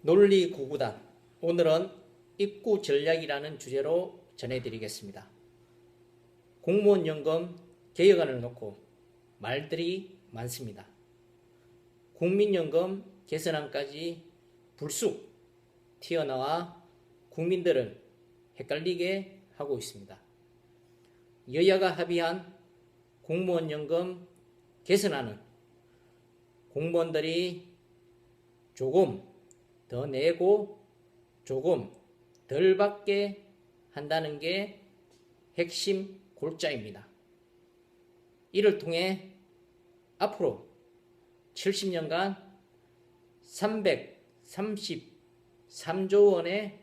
논리 구구단 오늘은 입구 전략이라는 주제로 전해드리겠습니다. 공무원 연금 개혁안을 놓고 말들이 많습니다. 국민연금 개선안까지 불쑥 튀어나와 국민들을 헷갈리게 하고 있습니다. 여야가 합의한 공무원 연금 개선안은 공무원들이 조금 더 내고 조금 덜 받게 한다는 게 핵심 골자입니다. 이를 통해 앞으로 70년간 333조 원의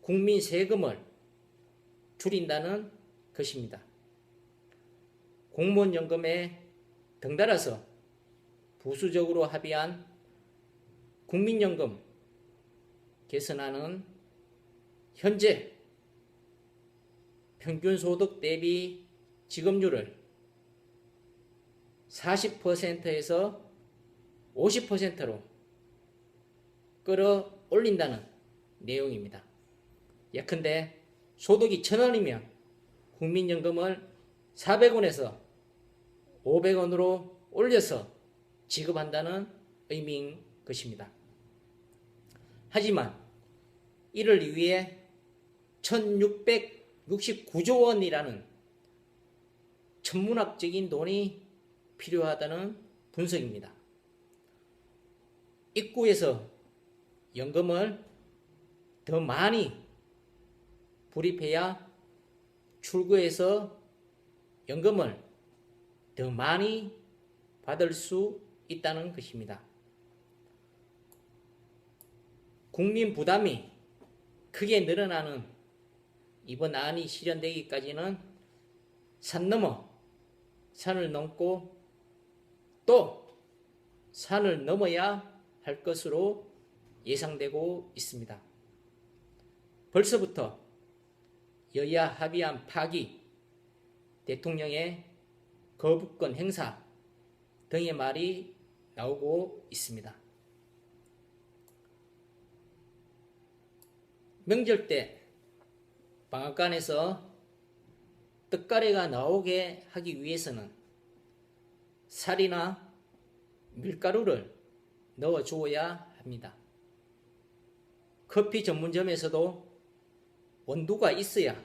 국민 세금을 줄인다는 것입니다. 공무원 연금에 덩달아서 부수적으로 합의한 국민연금 개선안은 현재 평균 소득 대비 지급률을 40%에서 50%로 끌어올린다는 내용입니다. 예컨대 소득이 1000원이면 국민연금을 400원에서 500원으로 올려서 지급한다는 의미인 것입니다. 하지만 이를 위해 1669조 원이라는 천문학적인 돈이 필요하다는 분석입니다. 입구에서 연금을 더 많이 불입해야 출구에서 연금을 더 많이 받을 수 있다는 것입니다. 국민 부담이 크게 늘어나는 이번 안이 실현되기까지는 산 넘어 산을 넘고 또 산을 넘어야 할 것으로 예상되고 있습니다. 벌써부터 여야 합의안 파기, 대통령의 거부권 행사 등의 말이 나오고 있습니다. 명절 때 방앗간에서 떡가래가 나오게 하기 위해서는 쌀이나 밀가루를 넣어 주어야 합니다. 커피 전문점에서도 원두가 있어야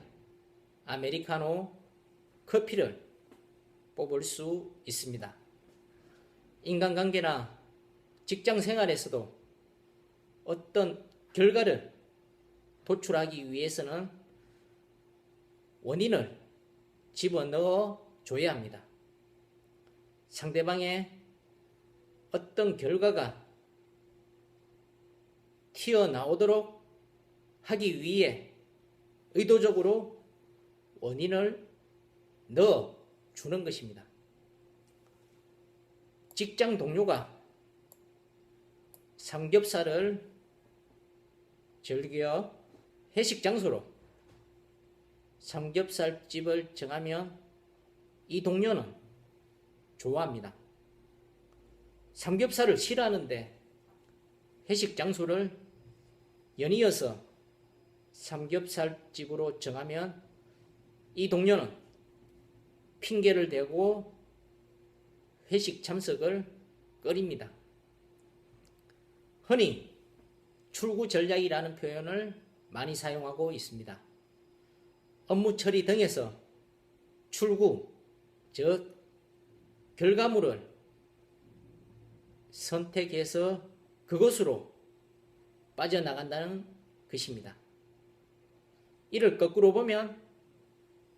아메리카노 커피를 뽑을 수 있습니다. 인간관계나 직장 생활에서도 어떤 결과를 도출하기 위해서는 원인을 집어넣어 줘야 합니다. 상대방의 어떤 결과가 튀어나오도록 하기 위해 의도적으로 원인을 넣어 주는 것입니다. 직장 동료가 삼겹살을 즐겨 회식 장소로 삼겹살집을 정하면 이 동료는 좋아합니다. 삼겹살을 싫어하는데 회식 장소를 연이어서 삼겹살집으로 정하면 이 동료는 핑계를 대고 회식 참석을 꺼립니다. 흔히 출구 전략이라는 표현을 많이 사용하고 있습니다. 업무 처리 등에서 출구, 즉 결과물을 선택해서 그것으로 빠져나간다는 것입니다. 이를 거꾸로 보면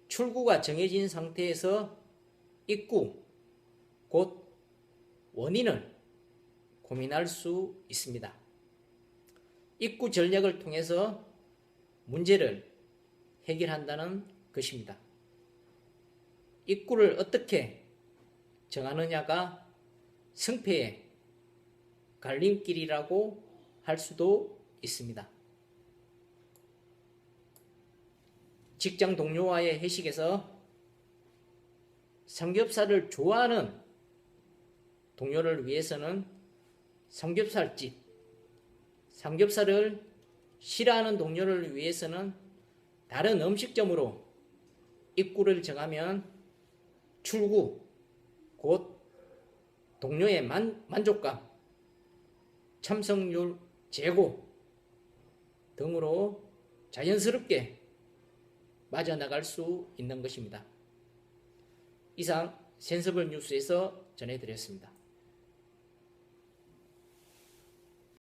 출구가 정해진 상태에서 입구, 곧 원인을 고민할 수 있습니다. 입구 전략을 통해서 문제를 해결한다는 것입니다. 입구를 어떻게 정하느냐가 승패의 갈림길이라고 할 수도 있습니다. 직장 동료와의 회식에서 삼겹살을 좋아하는 동료를 위해서는 삼겹살집, 삼겹살을 싫어하는 동료를 위해서는 다른 음식점으로 입구를 정하면 출구, 곧 동료의 만, 만족감, 참석률 제고 등으로 자연스럽게 맞아나갈 수 있는 것입니다. 이상 센서블 뉴스에서 전해드렸습니다.